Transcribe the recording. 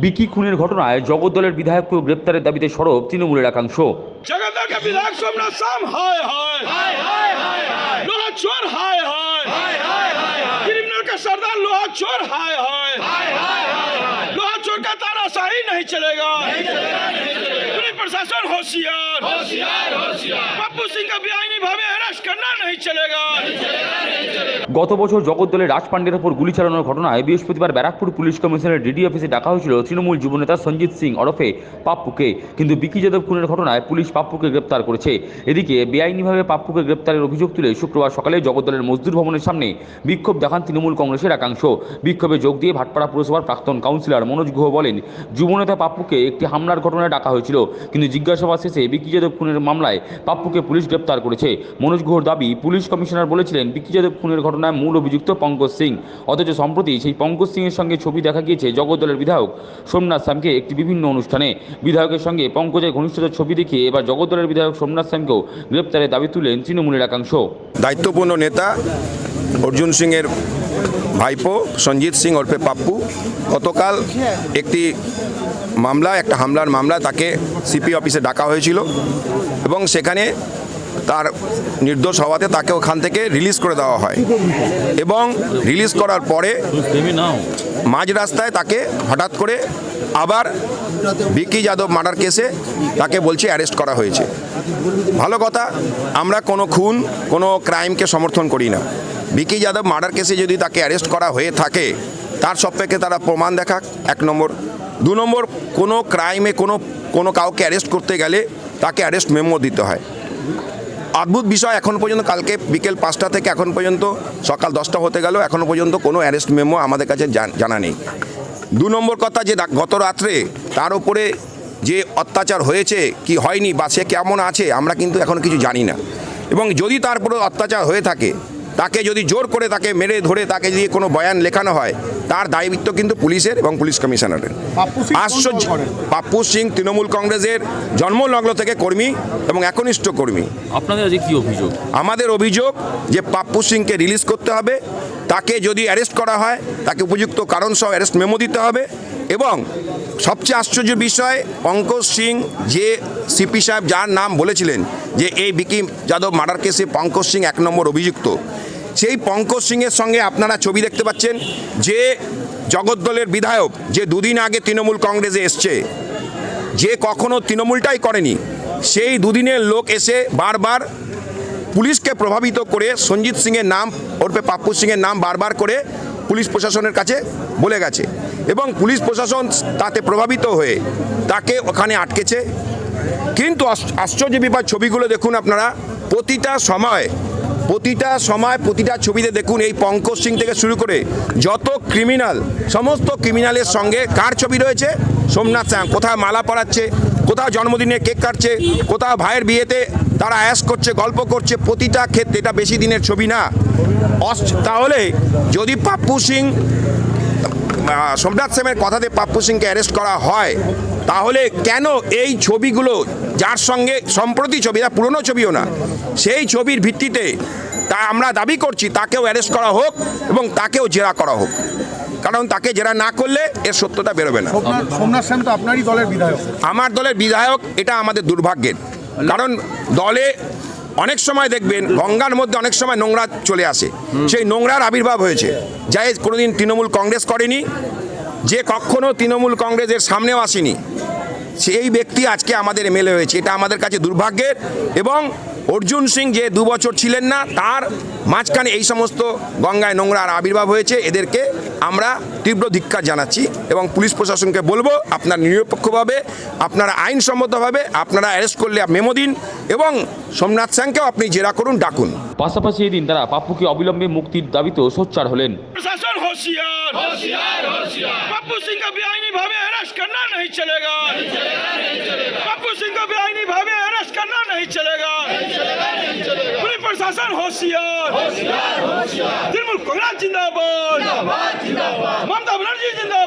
বিকি খুনের ঘটনায় জগদ্দলের বিধায়ককে গ্রেপ্তারের দাবিতে সরব তৃণমূলের একাংশ জগদ্দলকে বিধায়ক সোমনাথ হায় হায় হায় হায় হায় नहीं चलेगा पुलिस प्रशासन होशियार होशियार होशियार पप्पू सिंह का बेआईनी भावे अरेस्ट करना नहीं चलेगा গত বছর জগদ্দলের রাজপাণ্ডের ওপর গুলি চালানোর ঘটনায় বৃহস্পতিবার ব্যারাকপুর পুলিশ কমিশনের ডিডি অফিসে ডাকা হয়েছিল তৃণমূল যুবনেতা সঞ্জিত সিং ওরফে পাপ্পুকে কিন্তু বিকি যাদব খুনের ঘটনায় পুলিশ পাপ্পুকে গ্রেপ্তার করেছে এদিকে বেআইনিভাবে পাপ্পুকে গ্রেপ্তারের অভিযোগ তুলে শুক্রবার সকালে জগদ্দলের মজদুর ভবনের সামনে বিক্ষোভ দেখান তৃণমূল কংগ্রেসের একাংশ বিক্ষোভে যোগ দিয়ে ভাটপাড়া পুরসভার প্রাক্তন কাউন্সিলর মনোজ গুহ বলেন যুবনেতা পাপ্পুকে একটি হামলার ঘটনায় ডাকা হয়েছিল। কিন্তু জিজ্ঞাসাবাদ শেষে বিকি যাদব খুনের মামলায় পাপ্পুকে পুলিশ গ্রেপ্তার করেছে। মনোজ গুহর দাবি, পুলিশ কমিশনার বলেছিলেন বিকি যাদব খুনের ঘটনায় মূল অভিযুক্ত পঙ্কজ সিং। অথচ সম্প্রতি সেই পঙ্কজ সিংয়ের সঙ্গে ছবি দেখা গিয়েছে জগদ্দলের বিধায়ক সোমনাথ শ্যামকে একটি বিভিন্ন অনুষ্ঠানে। বিধায়কের সঙ্গে পঙ্কজের ঘনিষ্ঠতার ছবি দেখিয়ে এবার জগদ্দলের বিধায়ক সোমনাথ শ্যামকেও গ্রেপ্তারের দাবি তুলেন তৃণমূলের একাংশ। দায়িত্বপূর্ণ নেতা অর্জুন সিংয়ের ভাইপো, সঞ্জিত সিং ওরফে পাপ্পু, গতকাল একটি মামলা, একটা হামলার মামলা, তাকে সিপি অফিসে ডাকা হয়েছিল এবং সেখানে তার নির্দোষ হওয়াতে তাকে ওখান থেকে রিলিজ করে দেওয়া হয় এবং রিলিজ করার পরে মাঝ রাস্তায় তাকে হঠাৎ করে আবার বিকি যাদব মার্ডার কেসে তাকে বলছে অ্যারেস্ট করা হয়েছে। ভালো কথা, আমরা কোনো খুন, কোনো ক্রাইমকে সমর্থন করি না। বিকি যাদব মার্ডার কেসে যদি তাকে অ্যারেস্ট করা হয়ে থাকে তার সপক্ষে তারা প্রমাণ দেখাক, এক নম্বর। দু নম্বর, কোনো ক্রাইমে কোনো কোনো কাউকে অ্যারেস্ট করতে গেলে তাকে অ্যারেস্ট মেমো দিতে হয়। অদ্ভুত বিষয়, এখন পর্যন্ত কালকে বিকেল পাঁচটা থেকে এখন পর্যন্ত, সকাল দশটা হতে গেল এখনও পর্যন্ত কোনো অ্যারেস্ট মেমো আমাদের কাছে জান- নেই। দু নম্বর কথা যে গত রাত্রে তার উপরে যে অত্যাচার হয়েছে, কি হয়নি বা সে কেমন আছে, আমরা কিন্তু এখন কিছু জানি না। এবং যদি তার উপরে অত্যাচার হয়ে থাকে তাকে যদি জোর করে তাকে মেরে ধরে তাকে যদি কোনো বয়ান লেখানো হয় তার দায়িত্ব কিন্তু পুলিশের এবং পুলিশ কমিশনারের। আশ্চর্য পাপ্পু সিং তৃণমূল কংগ্রেসের জন্মলগ্ন থেকে কর্মী এবং একনিষ্ঠ কর্মী। আপনাদের আজকে কি অভিযোগ? আমাদের অভিযোগ যে পাপ্পু সিংকে রিলিজ করতে হবে তাকে যদি অ্যারেস্ট করা হয় তাকে উপযুক্ত কারণ সহ অ্যারেস্ট মেমো দিতে হবে এবং সবচেয়ে আশ্চর্য বিষয়, পঙ্কজ সিং যে সিপি সাহেব যার নাম বলেছিলেন যে এই বিকি যাদব মার্ডার কেসে পঙ্কজ সিং এক নম্বর অভিযুক্ত। সেই পঙ্কজ সিংয়ের সঙ্গে আপনারা ছবি দেখতে পাচ্ছেন যে জগদ্দলের বিধায়ক যে দুদিন আগে তৃণমূল কংগ্রেসে এসছে, যে কখনো তৃণমূলটাই করেনি, সেই দুদিনের লোক এসে বারবার পুলিশকে প্রভাবিত করে সঞ্জিত সিংয়ের নাম ওরফে পাপ্পু সিংয়ের নাম বারবার করে পুলিশ প্রশাসনের কাছে বলে গেছে। এবং পুলিশ প্রশাসন তাতে প্রভাবিত হয়ে তাকে ওখানে আটকেছে। কিন্তু আশ্চর্য বিপদ ছবিগুলো দেখুন আপনারা, প্রতিটা সময় প্রতিটা সময় প্রতিটা ছবিতে দেখুন এই পঙ্কজ সিং থেকে শুরু করে যত ক্রিমিনাল সমস্ত ক্রিমিনালের সঙ্গে কার ছবি রয়েছে? সোমনাথ স্যাং কোথাও মালা পরাচ্ছে কোথাও জন্মদিনে কেক কাটছে কোথাও ভাইয়ের বিয়েতে তারা অ্যাস করছে, গল্প করছে, প্রতিটা ক্ষেত্রে এটা বেশি দিনের ছবি না। তাহলে যদি পাপ্পু সিং সোমনাথ সেমের কথাতে পাপ্পু সিংকে অ্যারেস্ট করা হয়। তাহলে কেন এই ছবিগুলো যার সঙ্গে সম্প্রতি ছবি এটা পুরনো ছবিও না সেই ছবির ভিত্তিতে তা আমরা দাবি করছি তাকেও অ্যারেস্ট করা হোক এবং তাকেও জেরা করা হোক। কারণ তাকে জেরা না করলে এর সত্যতা বেরোবে না। সোমনাথ সেন তো আপনারই দলের বিধায়ক। আমার দলের বিধায়ক এটা আমাদের দুর্ভাগ্যের। কারণ দলে অনেক সময় দেখবেন গঙ্গার মধ্যে অনেক সময় নোংরা চলে আসে। সেই নোংরার আবির্ভাব হয়েছে। যাই কোনোদিন তৃণমূল কংগ্রেস করেনি। যে কখনো তৃণমূল কংগ্রেসের সামনেও আসেনি। সেই ব্যক্তি আজকে আমাদের এমএলএ হয়েছে। এটা আমাদের কাছে দুর্ভাগ্যের এবং অর্জুন সিং যে দু বছর ছিলেন না তার মাঝখানে এই সমস্ত গঙ্গায় নোংরার আবির্ভাব হয়েছে। এদেরকে আমরা তীব্র ধিক্ষা জানাচ্ছি এবং পুলিশ প্রশাসনকে বলব আপনার নিরপেক্ষভাবে আপনারা আইনসম্মতভাবে আপনারা অ্যারেস্ট করলে মেমো দিন এবং সোমনাথ স্যাংকেও আপনি জেরা করুন ডাকুন। পাশাপাশি এদিন তারা পাপ্পুকে অবিলম্বে মুক্তির দাবিতেও সোচ্চার হলেন। होशियार। होशियार होशियार। पप्पू सिंह का बेआईनी भावे अरेस्ट करना नहीं चलेगा। पप्पू सिंह को बेआईनी भावे अरेस्ट करना नहीं चलेगा। पुलिस प्रशासन होशियार। तृणमूल कांग्रेस जिंदाबाद। ममता बनर्जी जिंदाबाद।